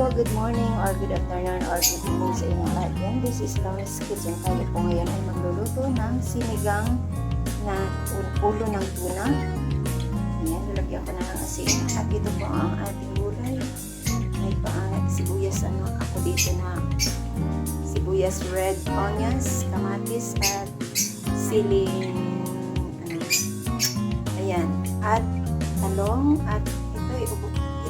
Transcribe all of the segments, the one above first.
po, good morning or good afternoon or good evening sa inyong lahat. Yan, this is Laura's Kitchen. Tayo po ngayon ay magluluto ng sinigang na ul- ulo ng tuna. Ayan, lalagyan ko na ng asin. At ito po ang ating gulay. May paangat sibuyas. Ano ako dito na sibuyas red onions, kamatis at siling ano, ayan, at talong at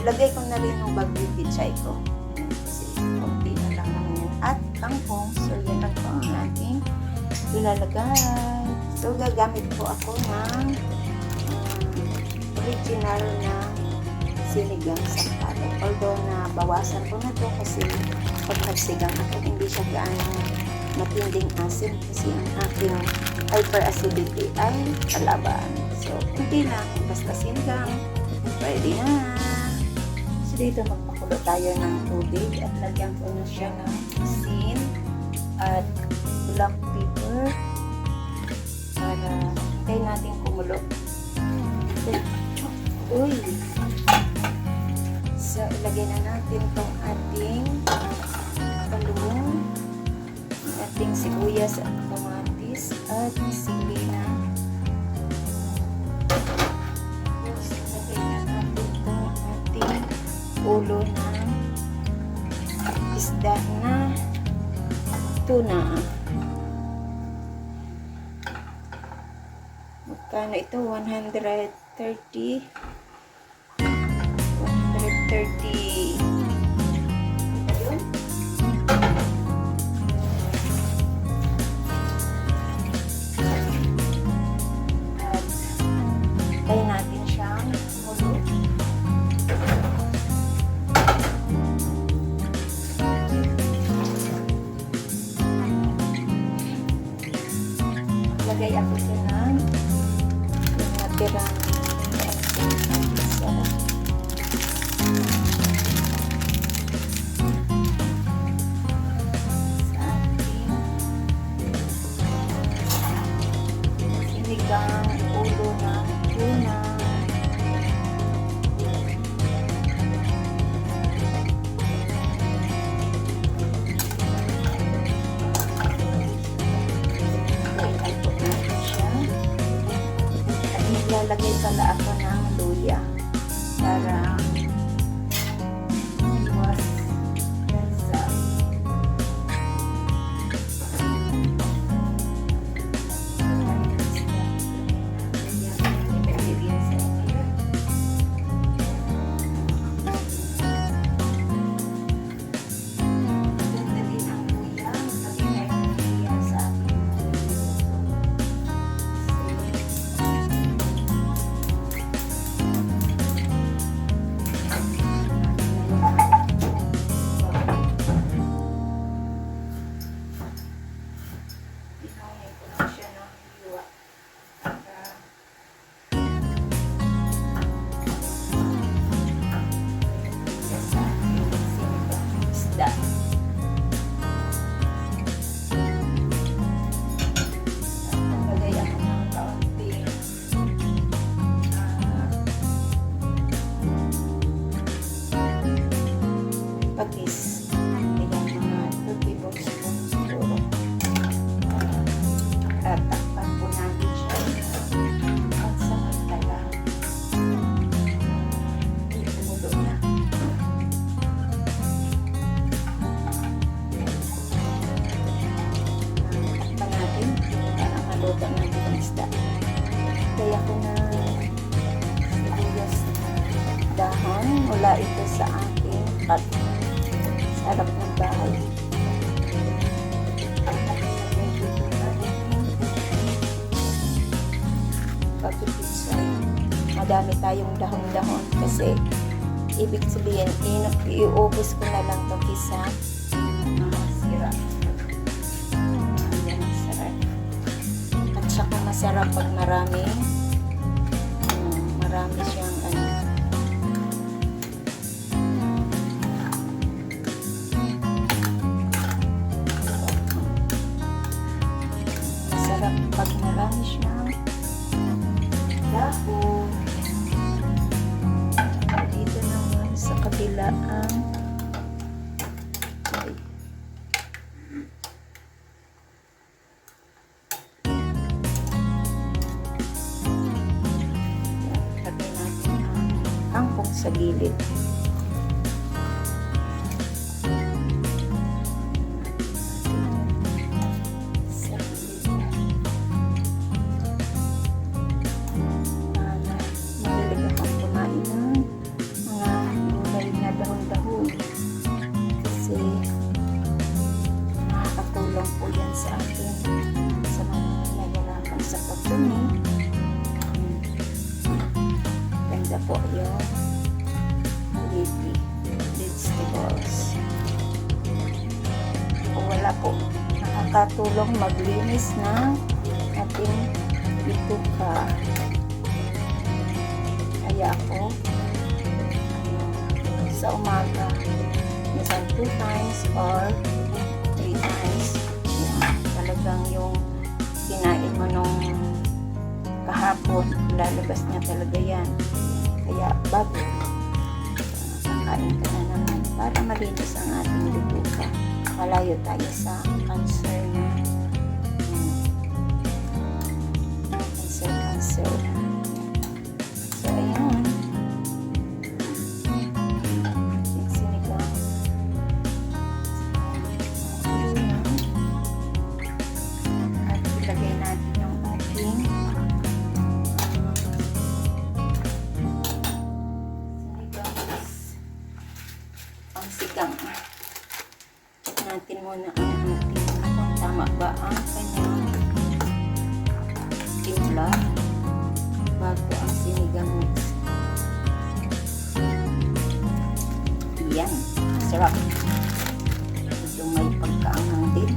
ilagay ko na rin yung bagyo pichay ko. Kasi konti na lang naman yan. At kangkong, so yan lang po ang ating ilalagay. So gagamit po ako ng um, original na sinigang sa palo. Although na bawasan ko na to kasi pag nagsigang ako hindi siya gaano matinding asin kasi ang aking hyperacidity ay kalaban. So, hindi lang. Basta sinigang. Pwede na. Dito magpakulo tayo ng tubig at lagyan ko na siya ng asin at black pepper para hintayin natin kumulo. Uy! So, ilagay na natin tong ating ang ating sibuyas at kamatis at sili ulo ng isda na tuna. Magkano ito? 130 130 lagay ako siya ng natirang sarap pat. Sarap ng bahay. pagpipitsa. Madami tayong dahon-dahon kasi ibig sabihin, iubos ko na lang ito kisa mga sira. Ayan, sarap. At saka masarap pag marami. Mm, marami siyang Kasi nakakatulong po yan Nakakatulong maglinis ng ating bituka. Kaya ako ano, sa umaga minsan two times or three times yan, talagang yung kinain mo nung kahapon lalabas niya talaga yan kaya bago uh, kakain ka na naman para malinis ang ating bituka malayo tayo sa cancer na mm, cancer cancer sarap medyo may pagkaangang din.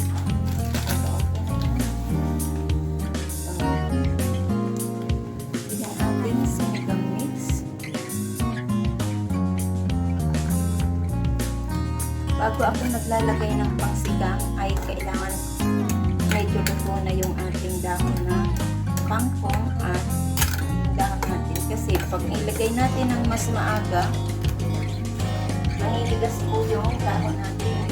Bago ako naglalagay ng pangsigang ay kailangan medyo luto na yung ating dahon na kangkong at dahon natin. Kasi pag nilagay natin ng mas maaga maniligas po yung dahon natin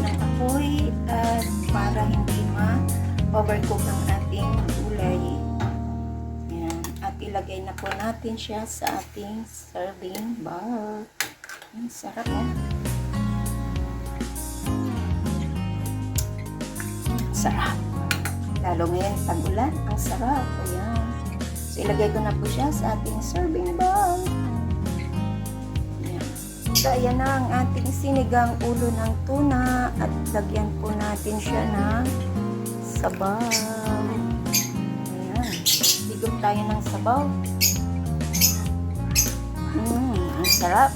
apoy at para hindi ma-overcook ang ating gulay. Yan. At ilagay na po natin siya sa ating serving bowl. Ang sarap oh. Sarap. Lalo ngayon tag-ulan, ang sarap. Ayan. So ilagay ko na po siya sa ating serving bowl. Ayan na ang ating sinigang ulo ng tuna at lagyan po natin siya ng sabaw. Ayan. Higop tayo ng sabaw. Mm, ang sarap.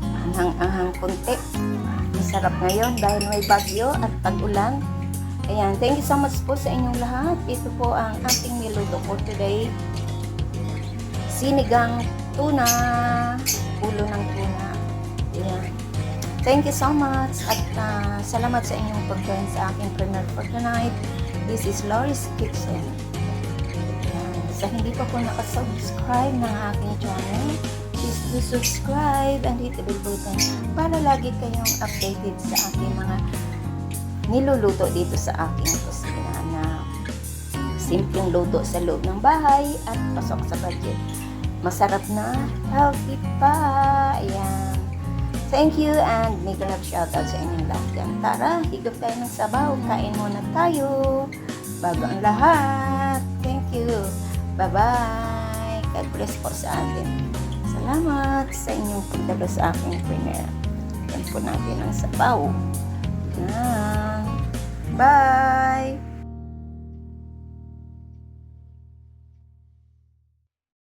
Anghang-anghang kunti. Ang sarap ngayon dahil may bagyo at pag-ulan. Ayan, thank you so much po sa inyong lahat. Ito po ang ating niluto for today. Sinigang tuna, ulo ng tuna. Ayan. Thank you so much at uh, salamat sa inyong pag-join sa aking premiere for tonight. This is Loris Kitchen. Sa hindi pa po nakasubscribe ng aking channel, please do subscribe and hit the bell button para lagi kayong updated sa aking mga niluluto dito sa aking kusina na simpleng luto sa loob ng bahay at pasok sa budget. Masarap na, healthy pa. Ayan. Thank you and mega love shoutout sa inyong lahat dyan. Tara, higop tayo ng sabaw. Kain muna tayo. Bago ang lahat. Thank you. Bye-bye. God bless po sa atin. Salamat sa inyong pagdalo sa aking premiere. Yan po natin ang sabaw. Yan. Bye!